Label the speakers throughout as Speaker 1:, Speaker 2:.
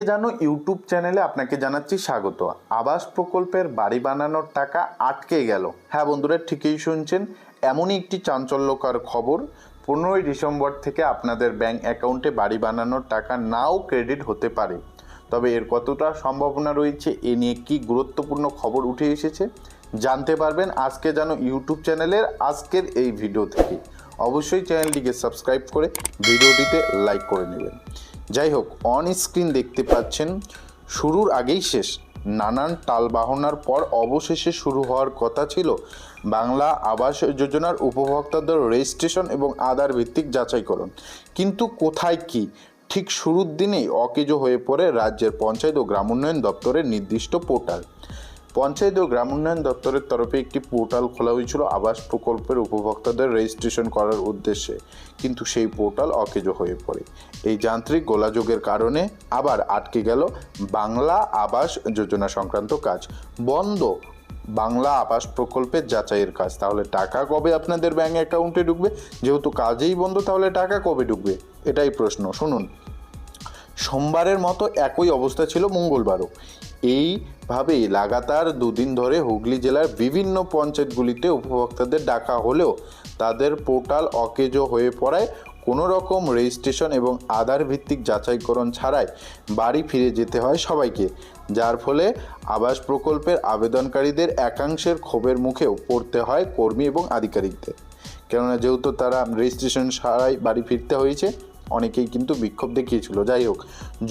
Speaker 1: জানো ইউটিউব চ্যানেলে আপনাকে জানাচ্ছি স্বাগত। আবাস প্রকল্পের বাড়ি বানানোর টাকা আটকে গেল। হ্যাঁ বন্ধুরা, ঠিকই শুনছেন। এমনই একটি চাঞ্চল্যকর খবর, পনেরোই ডিসেম্বর থেকে আপনাদের ব্যাংক অ্যাকাউন্টে বাড়ি বানানোর টাকা নাও ক্রেডিট হতে পারে। তবে এর কতটা সম্ভাবনা রয়েছে, এ নিয়ে কি গুরুত্বপূর্ণ খবর উঠে এসেছে, জানতে পারবেন আজকে জানো ইউটিউব চ্যানেলের আজকের এই ভিডিও থেকে। অবশ্যই চ্যানেলটিকে সাবস্ক্রাইব করে ভিডিওটিতে লাইক করে নেবেন। যাই হোক অন স্ক্রিন দেখতে পাচ্ছেন, শুরুর আগেই শেষ। নানান টালবাহনার পর অবশেষে শুরু হওয়ার কথা ছিল। বাংলা আবাস যোজনার উপভোক্তাদের রেজিস্ট্রেশন এবং আধার ভিত্তিক যাচাইকরণ। কিন্তু কোথায় কি? ঠিক শুরুর দিনেই অকেজো হয়ে পড়ে রাজ্যের পঞ্চায়েত ও গ্রাম উন্নয়ন দপ্তরের নির্দিষ্ট পোর্টাল। পঞ্চায়েত ও গ্রাম উন্নয়ন দপ্তরের তরফে একটি পোর্টাল খোলা হয়েছিল আবাস প্রকল্পের উপভোক্তাদের রেজিস্ট্রেশন করার উদ্দেশ্যে। কিন্তু সেই পোর্টাল অকেজো হয়ে পড়ে। এই যান্ত্রিক গোলাযোগের কারণে আবার আটকে গেল বাংলা আবাস যোজনা সংক্রান্ত কাজ। বন্ধ বাংলা আবাস প্রকল্পের যাচাইয়ের কাজ। তাহলে টাকা কবে আপনাদের ব্যাঙ্ক অ্যাকাউন্টে ঢুকবে? যেহেতু কাজেই বন্ধ, তাহলে টাকা কবে ঢুকবে? এটাই প্রশ্ন। শুনুন। সোমবারের মতো একই অবস্থা ছিল মঙ্গলবারও। এইভাবেই লাগাতার দুদিন ধরে হুগলি জেলার বিভিন্ন পঞ্চায়েতগুলিতে উপভোক্তাদের ডাকা হলেও তাদের পোর্টাল অকেজো হয়ে পড়ায় কোনো রকম রেজিস্ট্রেশন এবং আধার ভিত্তিক যাচাইকরণ ছাড়াই বাড়ি ফিরে যেতে হয় সবাইকে, যার ফলে আবাস প্রকল্পের আবেদনকারীদের একাংশের ক্ষোভের মুখেও পড়তে হয় কর্মী এবং আধিকারিকদের। কেননা যেহেতু তারা রেজিস্ট্রেশন ছাড়াই বাড়ি ফিরতে হয়েছে অনেকেই কিন্তু বিক্ষোভ দেখিয়েছিল। যাই হোক,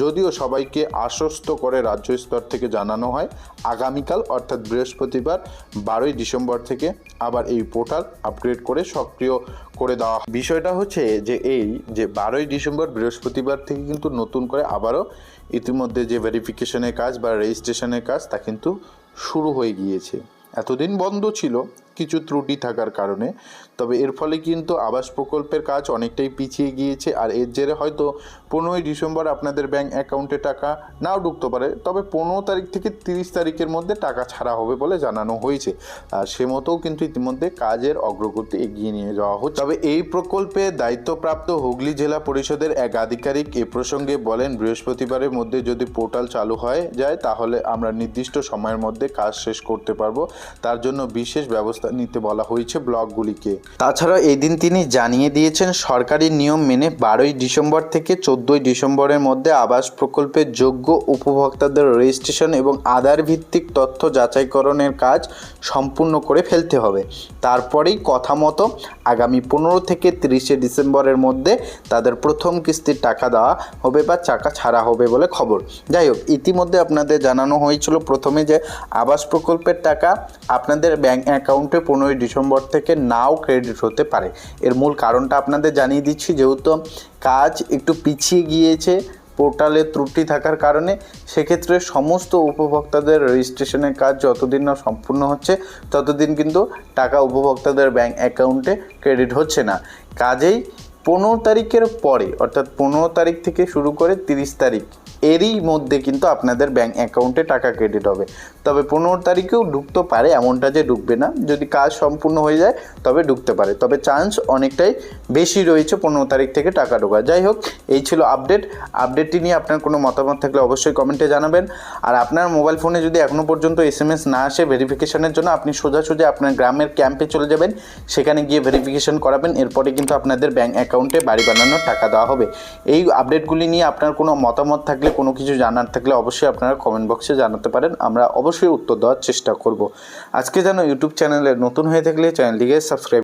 Speaker 1: যদিও সবাইকে আশ্বস্ত করে রাজ্য স্তর থেকে জানানো হয়, আগামীকাল অর্থাৎ বৃহস্পতিবার বারোই ডিসেম্বর থেকে আবার এই পোর্টাল আপগ্রেড করে সক্রিয় করে দেওয়া বিষয়টা হচ্ছে যে এই যে বারোই ডিসেম্বর বৃহস্পতিবার থেকে কিন্তু নতুন করে আবারও ইতিমধ্যে যে ভেরিফিকেশনের কাজ বা রেজিস্ট্রেশনের কাজ তা কিন্তু শুরু হয়ে গিয়েছে। এতদিন বন্ধ ছিল কিছু ত্রুটি থাকার কারণে। তবে এর ফলে কিন্তু আবাস প্রকল্পের কাজ অনেকটাই পিছিয়ে গিয়েছে আর এর জেরে হয়তো পনেরোই ডিসেম্বর আপনাদের ব্যাংক অ্যাকাউন্টে টাকা নাও ঢুকতে পারে। তবে পনেরো তারিখ থেকে তিরিশ তারিখের মধ্যে টাকা ছাড়া হবে বলে জানানো হয়েছে। আর সে মতোও কিন্তু ইতিমধ্যে কাজের অগ্রগতি এগিয়ে নিয়ে যাওয়া হচ্ছে। তবে এই প্রকল্পে দায়িত্বপ্রাপ্ত হুগলি জেলা পরিষদের এক আধিকারিক এ প্রসঙ্গে বলেন, বৃহস্পতিবারের মধ্যে যদি পোর্টাল চালু হয় যায়, তাহলে আমরা নির্দিষ্ট সময়ের মধ্যে কাজ শেষ করতে পারব। তার জন্য বিশেষ ব্যবস্থা নিতে বলা হয়েছে ব্লকগুলিকে। তাছাড়া এই দিন তিনি জানিয়ে দিয়েছেন, সরকারি নিয়ম মেনে বারোই ডিসেম্বর থেকে চোদ্দই ডিসেম্বরের মধ্যে আবাস প্রকল্পের যোগ্য উপভোক্তাদের রেজিস্ট্রেশন এবং আধার ভিত্তিক তথ্য যাচাইকরণের কাজ সম্পূর্ণ করে ফেলতে হবে। তারপরেই কথা মতো আগামী পনেরো থেকে তিরিশে ডিসেম্বরের মধ্যে তাদের প্রথম কিস্তির টাকা দেওয়া হবে বা টাকা ছাড়া হবে বলে খবর। যাই হোক, ইতিমধ্যে আপনাদের জানানো হয়েছিল প্রথমে যে আবাস প্রকল্পের টাকা আপনাদের ব্যাংক অ্যাকাউন্টে পনেরোই ডিসেম্বর থেকে নাও ক্রেডিট হতে পারে। এর মূল কারণটা আপনাদের জানিয়ে দিচ্ছি, যেহেতু কাজ একটু পিছিয়ে গিয়েছে পোর্টালে ত্রুটি থাকার কারণে, সেক্ষেত্রে সমস্ত উপভোক্তাদের রেজিস্ট্রেশনের কাজ যতদিন না সম্পূর্ণ হচ্ছে, ততদিন কিন্তু টাকা উপভোক্তাদের ব্যাঙ্ক অ্যাকাউন্টে ক্রেডিট হচ্ছে না। কাজেই পনেরো তারিখের পরে, অর্থাৎ পনেরো তারিখ থেকে শুরু করে তিরিশ তারিখ এরই মধ্যে কিন্তু আপনাদের ব্যাঙ্ক অ্যাকাউন্টে টাকা ক্রেডিট হবে। তবে পনেরো তারিখেও ঢুকতে পারে, এমনটা যে ঢুকবে না। যদি কাজ সম্পূর্ণ হয়ে যায়, তবে ঢুকতে পারে। তবে চান্স অনেকটাই বেশি রয়েছে পনেরো তারিখ থেকে টাকা ঢোকা যাই হোক, এই ছিল আপডেট আপডেটটি নিয়ে আপনার কোনো মতামত থাকলে অবশ্যই কমেন্টে জানাবেন। আর আপনার মোবাইল ফোনে যদি এখনও পর্যন্ত এস এম এস না আসে ভেরিফিকেশনের জন্য, আপনি সোজাসুজি আপনার গ্রামের ক্যাম্পে চলে যাবেন। সেখানে গিয়ে ভেরিফিকেশন করাবেন। এরপরে কিন্তু আপনাদের ব্যাঙ্ক অ্যাকাউন্টে বাড়ি বানানোর টাকা দেওয়া হবে। এই আপডেটগুলি নিয়ে আপনার কোনো মতামত থাকলে কোনো কিছু জানার থাকলে অবশ্যই আপনারা কমেন্ট বক্সে জানাতে পারেন। আমরা অবশ্যই উত্তর দেওয়ার চেষ্টা করব। আজকে যেন ইউটিউব চ্যানেলে নতুন হয়ে থাকলে চ্যানেলটিকে সাবস্ক্রাইব